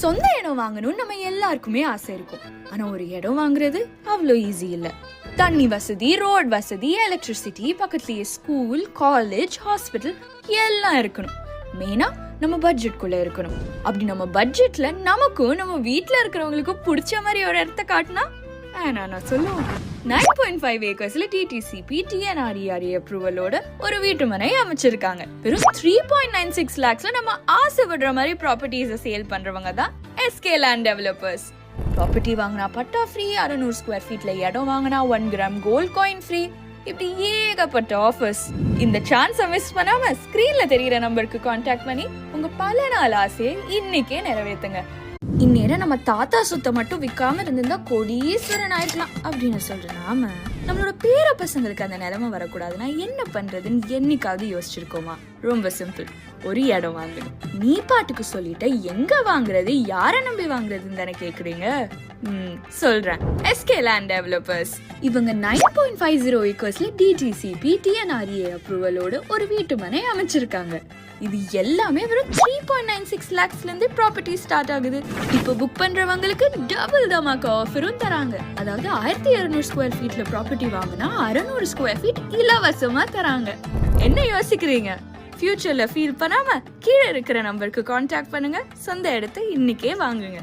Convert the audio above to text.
சொந்த இடம் வாங்கணும்னு நம்ம எல்லாருக்குமே ஆசை இருக்கும். ஆனா ஒரு இடம் வாங்குறது அவ்வளோ ஈஸி இல்ல. தண்ணி வசதி ரோட் வசதி எலக்ட்ரிசிட்டி பக்கத்துலயே ஸ்கூல் காலேஜ் ஹாஸ்பிட்டல் எல்லாம் இருக்கணும். மெயினா நம்ம பட்ஜெட்குள்ள இருக்கணும். அப்படி நம்ம பட்ஜெட்ல நமக்கும் நம்ம வீட்டில் இருக்கிறவங்களுக்கும் பிடிச்ச மாதிரி ஒரு இடத்த காட்டினா ஆனா நான் சொல்லுவேன் நைன் பாயிண்ட் ஃபைவ் ஏக்கர்ஸ்ல டிடிசிபி டிஎன்ஆர்இஆர்ஏ அப்ரூவலோட ஒரு வீட்டு அமைச்சிருக்காங்க. வெறும் த்ரீ பாயிண்ட் நைன் சிக்ஸ் லேக்ஸ்ல நம்ம ஆசைப்படுற மாதிரி ப்ராப்பர்ட்டிஸை சேல் பண்றவங்க தான் எஸ்கே லேண்ட் டெவலப்பர்ஸ் ப்ராப்பர்ட்டி வாங்கினா பட்டா ஃப்ரீ அறநூறு ஸ்கொயர் ஃபீட்ல இடம் வாங்கினா one gram gold coin free இப்படி ஏகப்பட்ட ஆஃபர்ஸ் இந்த சான்ஸை மிஸ் பண்ணாம ஸ்கிரீன்ல தெரியிற நம்பருக்கு காண்டாக்ட் பண்ணி உங்க பல நாள் ஆசையை இன்னைக்கே நிறைவேத்துங்க. இந்நேரம் நம்ம தாத்தா சொத்தை மட்டும் விற்காம இருந்திருந்தா கோடீஸ்வரன் ஆயிருக்கலாம் அப்படின்னு சொல்ற நாம. நம்மளோட பேர பசங்களுக்கு அந்த நிலைமை வரக்கூடாதுன்னா என்ன பண்றதுன்னு என்னைக்காவது யோசிச்சிருக்கோமா? ரொம்ப சிம்பிள் ஒரு இடம் வாங்கணும் நீ பாட்டுக்கு சொல்லிட்ட எங்க வாங்குறது? யார நம்பி வாங்குறதுன்னு தானே கேக்குறீங்க? ம், சொல்றேன். எஸ்கே லேண்ட் டெவலப்பர்ஸ் இவங்க நைன் பாயிண்ட் ஃபைவ் ஜீரோ ஏக்கர்ஸ்ல டிடிசிபி டிஎன்ஆர்ஏ அப்ரூவலோட ஒரு வீட்டு மனை அமைச்சிருக்காங்க. இது எல்லாமே வெறும் த்ரீ பாயிண்ட் நைன் சிக்ஸ் லேக்ஸ்ல இருந்து ப்ராப்பர்ட்டி ஸ்டார்ட் ஆகுது. இப்போ புக் பண்றவங்களுக்கு டபுள் தமாக்க ஆஃபரும் தராங்க. அதாவது ஆயிரத்தி இருநூறு ஸ்கொயர் ஃபீட்ல ப்ராப்பர்ட்டி வாங்கினா அறநூறு ஸ்கொயர் ஃபீட் இலவசமா தராங்க. என்ன யோசிக்கிறீங்க? ஃபியூச்சர்ல ஃபீல் பண்ணாம கீழே இருக்கிற நம்பருக்கு காண்டாக்ட் பண்ணுங்க. சொந்த இடத்தை இன்னைக்கே வாங்குங்க.